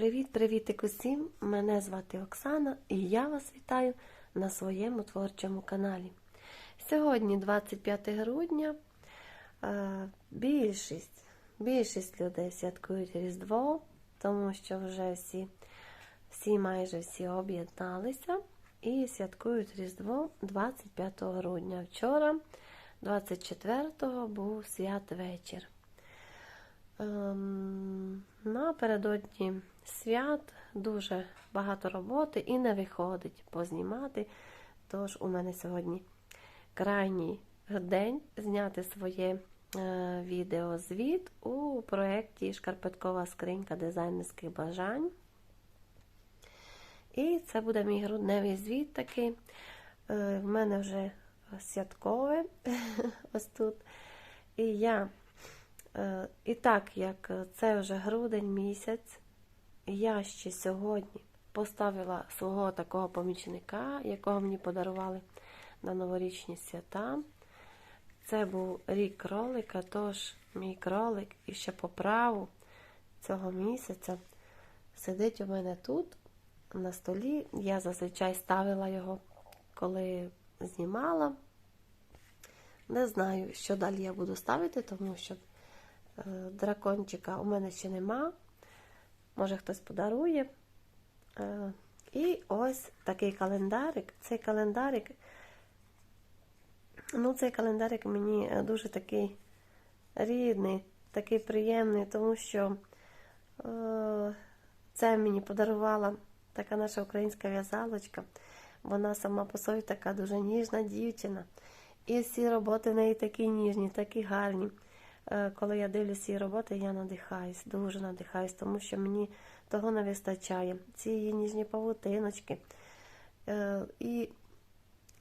Привіт-привітик усім! Мене звати Оксана і я вас вітаю на своєму творчому каналі. Сьогодні, 25 грудня, е, більшість, більшість людей святкують Різдво, тому що вже всі, всі майже всі об'єдналися і святкують Різдво 25 грудня. Вчора, 24-го, був святвечір. Напередодні свят дуже багато роботи і не виходить познімати. Тож у мене сьогодні крайній день зняти своє е, відеозвіт у проєкті Шкарпеткова скринька дизайнерських бажань. І це буде мій грудневий звіт такий. Е, в мене вже святкове ось тут. І я. Е, І так, як це вже грудень місяць, я ще сьогодні поставила свого такого помічника, якого мені подарували на новорічні свята. Це був рік кролика, тож мій кролик і ще по праву цього місяця сидить у мене тут на столі. Я зазвичай ставила його, коли знімала. Не знаю, що далі я буду ставити, тому що дракончика у мене ще нема. Може хтось подарує. І ось такий календарик. Цей календарик, ну, цей календарик мені дуже такий рідний, такий приємний, тому що це мені подарувала така наша українська в'язалочка. Вона сама по собі така дуже ніжна дівчина. І всі роботи в неї такі ніжні, такі гарні. Коли я дивлюся її роботи, я надихаюсь, дуже надихаюсь, тому що мені того не вистачає. Ці її ніжні павутиночки. І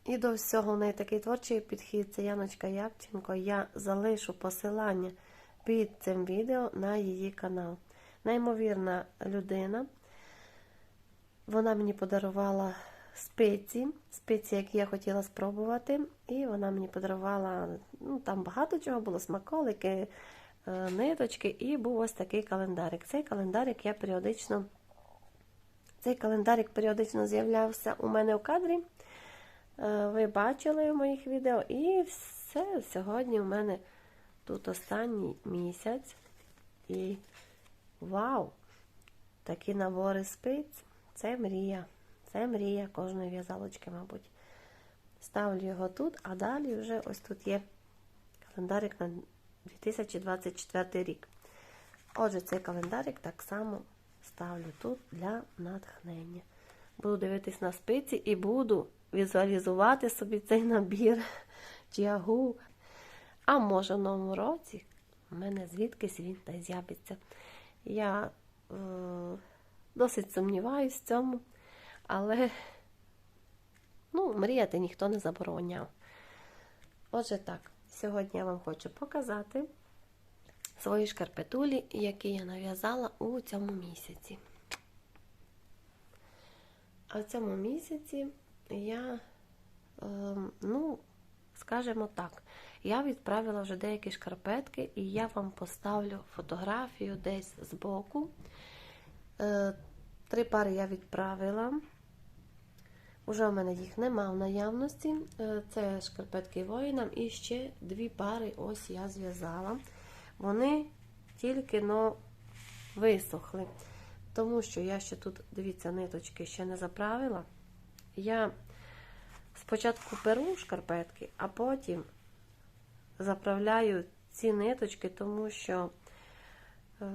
і до всього в неї такий творчий підхід. Це Яночка Япченко. Я залишу посилання під цим відео на її канал. Неймовірна людина. Вона мені подарувала спеці, спеці, які я хотіла спробувати. І вона мені подарувала, ну там багато чого було, смаколики, ниточки, і був ось такий календарик. Цей календарик я періодично, цей календарик періодично з'являвся у мене в кадрі. Ви бачили в моїх відео. І все, сьогодні у мене тут останній місяць. І вау! Такі набори спиць. Це мрія. Це мрія кожної в'язалочки, мабуть. Ставлю його тут, а далі вже ось тут є календарик на 2024 рік. Отже, цей календарик так само ставлю тут для натхнення. Буду дивитись на спиці і буду візуалізувати собі цей набір чиягу. А може, в новому році в мене звідкись він та з'явиться. Я е, досить сумніваюся в цьому. Але, ну, мріяти ніхто не забороняв. Отже, так, сьогодні я вам хочу показати свої шкарпетулі, які я нав'язала у цьому місяці. А в цьому місяці я, е, ну, скажімо так, я відправила вже деякі шкарпетки, і я вам поставлю фотографію десь збоку. Е, три пари я відправила. Уже в мене їх нема в наявності. Це шкарпетки воїнам. І ще дві пари ось я зв'язала. Вони тільки но висохли. Тому що я ще тут, дивіться, ниточки ще не заправила. Я спочатку перу шкарпетки, а потім заправляю ці ниточки, тому що е,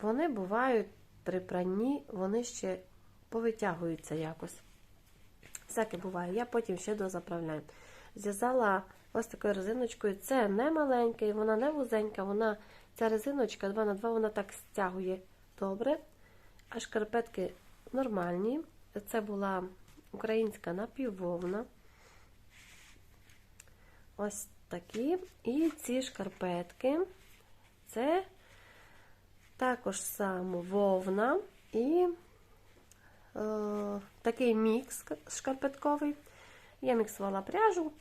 вони бувають при пранні, вони ще повитягуються якось. Всяке буває. Я потім ще дозаправляю. Зв'язала ось такою резиночкою. Це не маленька, вона не вузенька, вона, ця резиночка 2х2, вона так стягує добре. А шкарпетки нормальні. Це була українська напіввовна. Ось такі. І ці шкарпетки це також само вовна і такий мікс шкарпетковий. Я міксувала пряжу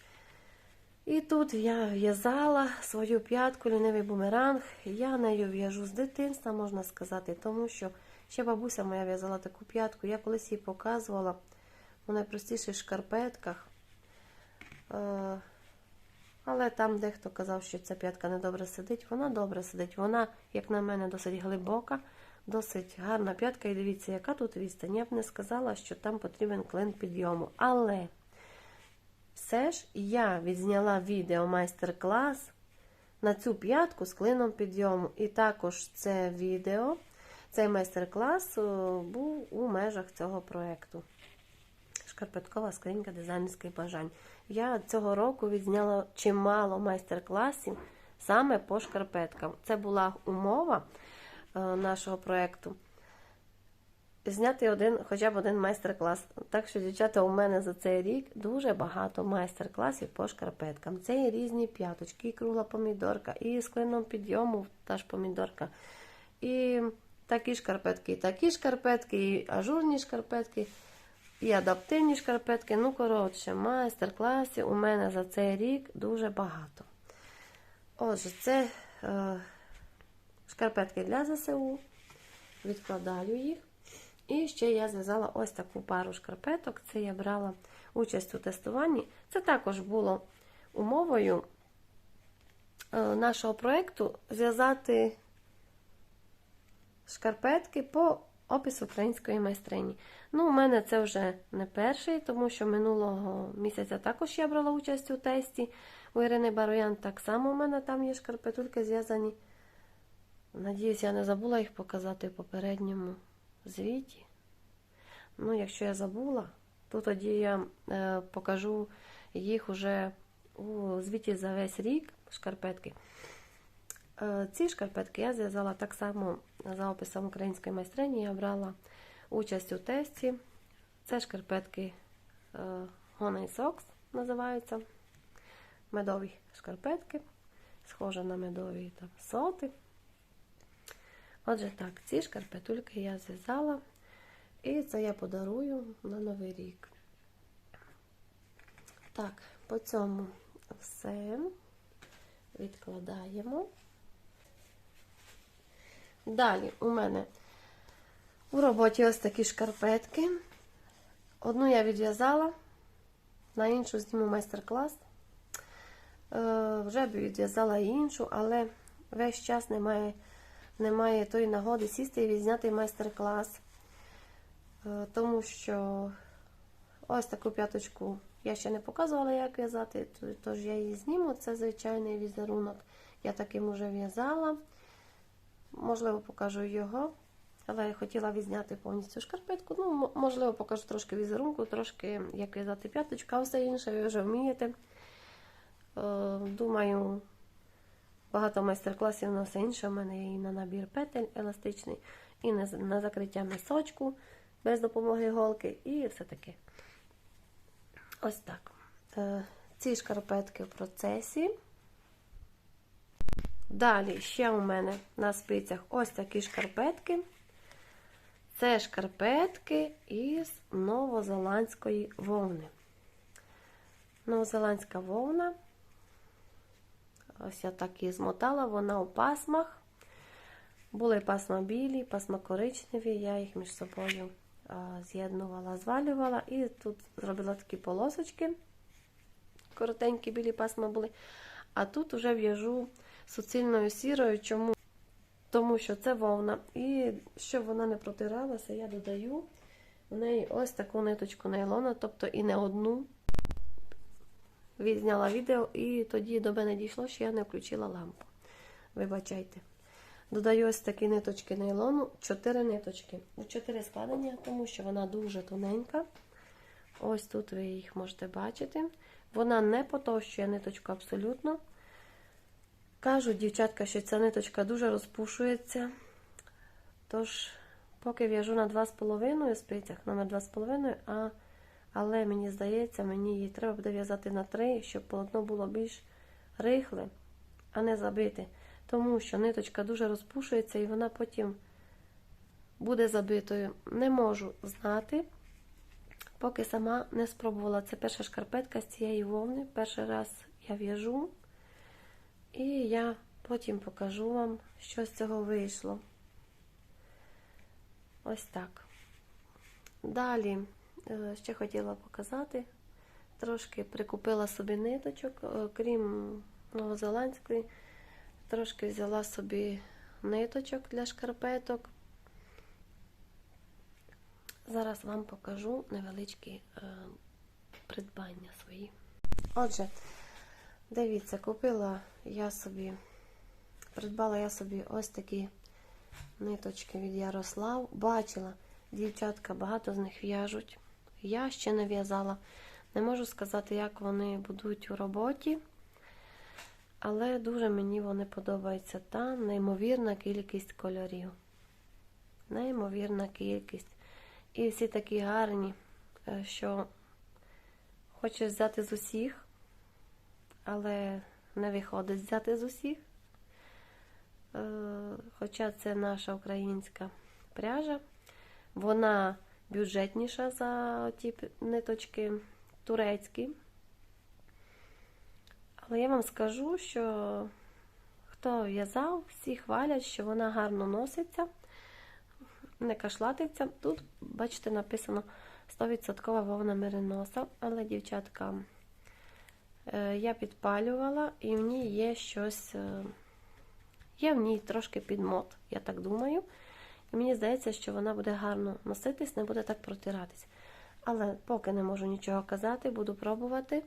І тут я в'язала свою п'ятку, лінивий бумеранг. Я нею в'яжу з дитинства, можна сказати, тому що ще бабуся моя в'язала таку п'ятку. Я колись їй показувала у найпростіших шкарпетках. Е, Але там дехто казав, що ця п'ятка не добре сидить. Вона добре сидить. Вона, як на мене, досить глибока, досить гарна п'ятка. І дивіться, яка тут відстань. Я б не сказала, що там потрібен клин підйому. Але все ж я відзняла відео майстер-клас на цю п'ятку з клином підйому. І також це відео, цей майстер-клас е, був у межах цього проєкту. Шкарпеткова скринька дизайнерських бажань. Я цього року відзняла чимало майстер-класів саме по шкарпеткам. Це була умова нашого проєкту. Зняти один, хоча б один майстер-клас. Так що, дівчата, у мене за цей рік дуже багато майстер-класів по шкарпеткам. Це і різні п'яточки, і кругла помідорка, і з підйому та ж помідорка. І такі шкарпетки, і такі шкарпетки, і ажурні шкарпетки, і адаптивні шкарпетки. Ну, коротше, майстер-класів у мене за цей рік дуже багато. Отже, це е, шкарпетки для ЗСУ. Відкладаю їх. І ще я зв'язала ось таку пару шкарпеток. Це я брала участь у тестуванні. Це також було умовою е, нашого проєкту зв'язати шкарпетки по опису української майстрині. Ну, у мене це вже не перший, тому що минулого місяця також я брала участь у тесті. У Ірини Бароян так само у мене там є шкарпетульки зв'язані. Надіюсь, я не забула їх показати в попередньому звіті. Ну, якщо я забула, то тоді я е, покажу їх уже у звіті за весь рік шкарпетки. Е, ці шкарпетки я зв'язала так само за описом української майстрині. Я брала участь у тесті. Це шкарпетки е, Honey Socks називаються. Медові шкарпетки, схожі на медові там, соти. Отже, так, ці шкарпетульки я зв'язала, і це я подарую на Новий рік. Так, по цьому все відкладаємо. Далі у мене у роботі ось такі шкарпетки. Одну я відв'язала, на іншу зніму майстер-клас. Е, вже б відв'язала іншу, але весь час немає немає тої нагоди сісти і відзняти майстер-клас. Е, Тому що ось таку п'яточку я ще не показувала, як в'язати, тож я її зніму. Це звичайний візерунок. Я таким уже в'язала. Можливо, покажу його. Але я хотіла відзняти повністю шкарпетку. Ну, можливо, покажу трошки візерунку, трошки як в'язати п'яточку, а все інше ви вже вмієте. Е, Думаю, багато майстер-класів на все інше. У мене є і на набір петель еластичний, і на, закриття мисочку без допомоги голки, і все таке. Ось так. Е, Ці шкарпетки в процесі. Далі ще у мене на спицях ось такі шкарпетки. Це шкарпетки із новозеландської вовни. Новозеландська вовна. Ось я так її змотала, вона у пасмах. Були пасма білі, пасма коричневі, я їх між собою з'єднувала, звалювала. І тут зробила такі полосочки. Коротенькі білі пасма були. А тут вже в'яжу суцільною сірою. Чому? Тому що це вовна. І щоб вона не протиралася, я додаю в неї ось таку ниточку нейлону, тобто і не одну. Відзняла відео, і тоді до мене дійшло, що я не включила лампу. Вибачайте. Додаю ось такі ниточки нейлону, 4 ниточки. 4 складення, тому що вона дуже тоненька. Ось тут ви їх можете бачити. Вона не потовщує ниточку абсолютно. Кажуть, дівчатка, що ця ниточка дуже розпушується. Тож, поки в'яжу на 2,5 спицях, номер 2,5, а, але мені здається, мені її треба буде в'язати на 3, щоб полотно було більш рихле, а не забите. Тому що ниточка дуже розпушується і вона потім буде забитою. Не можу знати, поки сама не спробувала. Це перша шкарпетка з цієї вовни. Перший раз я в'яжу. І я потім покажу вам, що з цього вийшло. Ось так. Далі ще хотіла показати. Трошки прикупила собі ниточок, е, крім новозеландської, трошки взяла собі ниточок для шкарпеток. Зараз вам покажу невеличкі е, придбання свої. Отже, дивіться, купила я собі, придбала я собі ось такі ниточки від Ярослав. Бачила, дівчатка багато з них в'яжуть. Я ще не в'язала. Не можу сказати, як вони будуть у роботі, але дуже мені вони подобаються. Там неймовірна кількість кольорів. Неймовірна кількість. І всі такі гарні, е, що хочеш взяти з усіх, але не виходить взяти з усіх. Е, Хоча це наша українська пряжа. Вона бюджетніша за ті ниточки турецькі. Але я вам скажу, що хто в'язав, всі хвалять, що вона гарно носиться, не кашлатиться. Тут, бачите, написано 100% вовна мериноса, але, дівчатка, е, я підпалювала і в ній є щось. е, Є в ній трошки підмот, я так думаю. Мені здається, що вона буде гарно носитись, не буде так протиратись. Але поки не можу нічого казати, буду пробувати.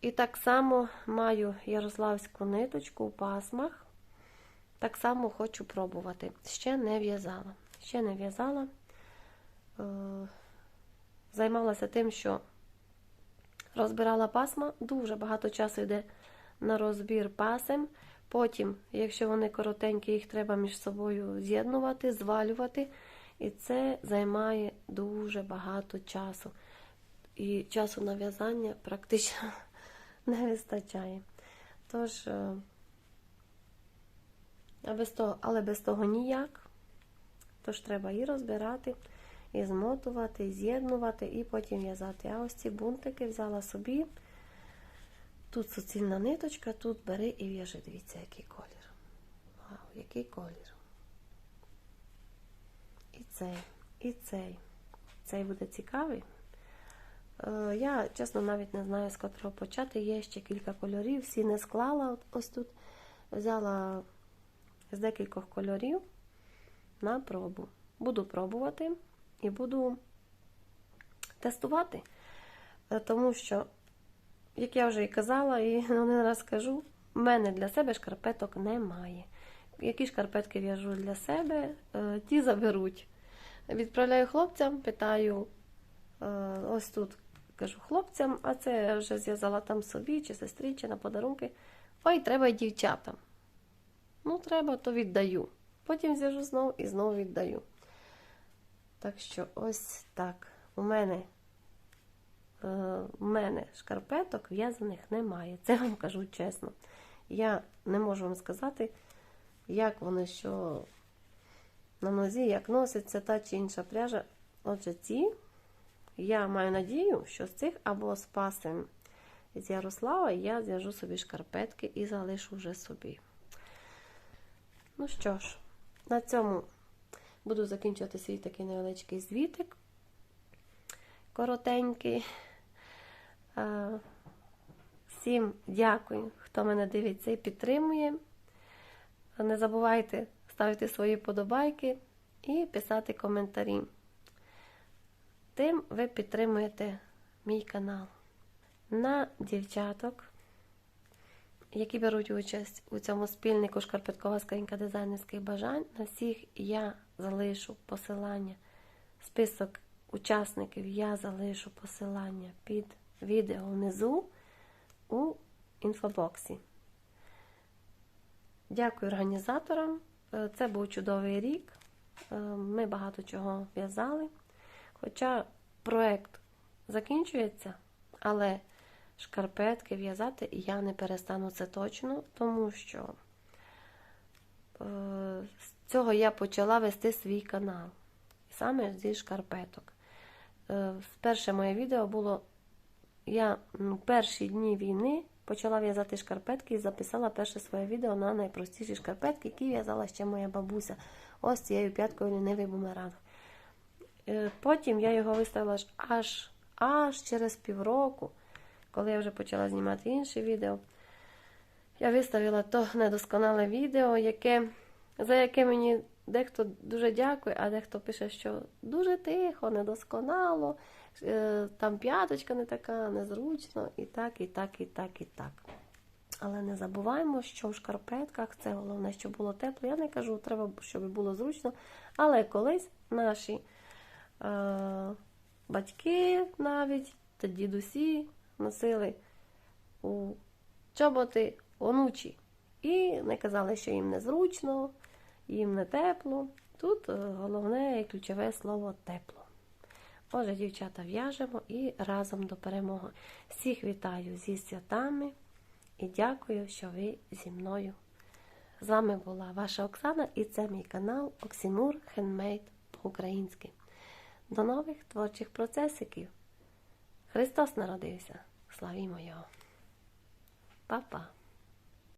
І так само маю ярославську ниточку у пасмах. Так само хочу пробувати. Ще не в'язала. Ще не в'язала. Е, Займалася тим, що розбирала пасма. Дуже багато часу йде на розбір пасем. Потім, якщо вони коротенькі, їх треба між собою з'єднувати, звалювати. І це займає дуже багато часу. І часу на в'язання практично не вистачає. Тож, е, а без того, але без того ніяк. Тож треба і розбирати, і змотувати, і з'єднувати, і потім в'язати. А ось ці бунтики взяла собі. Тут суцільна ниточка, тут бери і в'яжи. Дивіться, який колір. Вау, який колір. І цей, і цей. Цей буде цікавий. Е, Я, чесно, навіть не знаю, з котрого почати. Є ще кілька кольорів, всі не склала. Ось тут взяла з декількох кольорів на пробу. Буду пробувати і буду тестувати, Е, тому що як я вже і казала, і один раз скажу, в мене для себе шкарпеток немає. Які шкарпетки в'яжу для себе, е, ті заберуть. Відправляю хлопцям, питаю, е, ось тут кажу хлопцям, а це я вже зв'язала там собі, чи сестрі, чи на подарунки. Ой, треба й дівчатам. Ну, треба, то віддаю. Потім зв'яжу знову і знову віддаю. Так що ось так. У мене в мене шкарпеток в'язаних немає. Це вам кажу чесно. Я не можу вам сказати, як вони що на нозі, як носиться та чи інша пряжа. Отже, ці я маю надію, що з цих або з пасем з Ярослава я зв'яжу собі шкарпетки і залишу вже собі. Ну що ж, на цьому буду закінчувати свій такий невеличкий звітик. Коротенький. Е, Всім дякую, хто мене дивиться і підтримує. Не забувайте ставити свої подобайки і писати коментарі. Тим ви підтримуєте мій канал. На дівчаток, які беруть участь у цьому спільнику Шкарпеткова скринька дизайнерських бажань, на всіх я залишу посилання. Список учасників я залишу посилання під відео внизу у інфобоксі. Дякую організаторам. Е, Це був чудовий рік. Е, Ми багато чого в'язали. Хоча проект закінчується, але шкарпетки в'язати я не перестану це точно, тому що е, з цього я почала вести свій канал. Саме зі шкарпеток. Перше моє відео було я перші дні війни почала в'язати шкарпетки і записала перше своє відео на найпростіші шкарпетки, які в'язала ще моя бабуся. Ось цією п'яткою лінивий бумеранг. Е, Потім я його виставила аж, аж через півроку, коли я вже почала знімати інше відео. Я виставила то недосконале відео, яке, за яке мені дехто дуже дякує, а дехто пише, що дуже тихо, недосконало, там п'яточка не така, незручно, і так, і так, і так, і так. Але не забуваємо, що в шкарпетках це головне, щоб було тепло. Я не кажу, треба, щоб було зручно. Але колись наші е, батьки навіть та дідусі носили у чоботи онучі. І не казали, що їм незручно, їм не тепло. Тут е, головне і ключове слово тепло. Отже, дівчата, в'яжемо і разом до перемоги. Всіх вітаю зі святами і дякую, що ви зі мною. З вами була ваша Оксана і це мій канал Оксімур Хендмейд по-українськи. До нових творчих процесиків. Христос народився. Славімо Його! Па-па!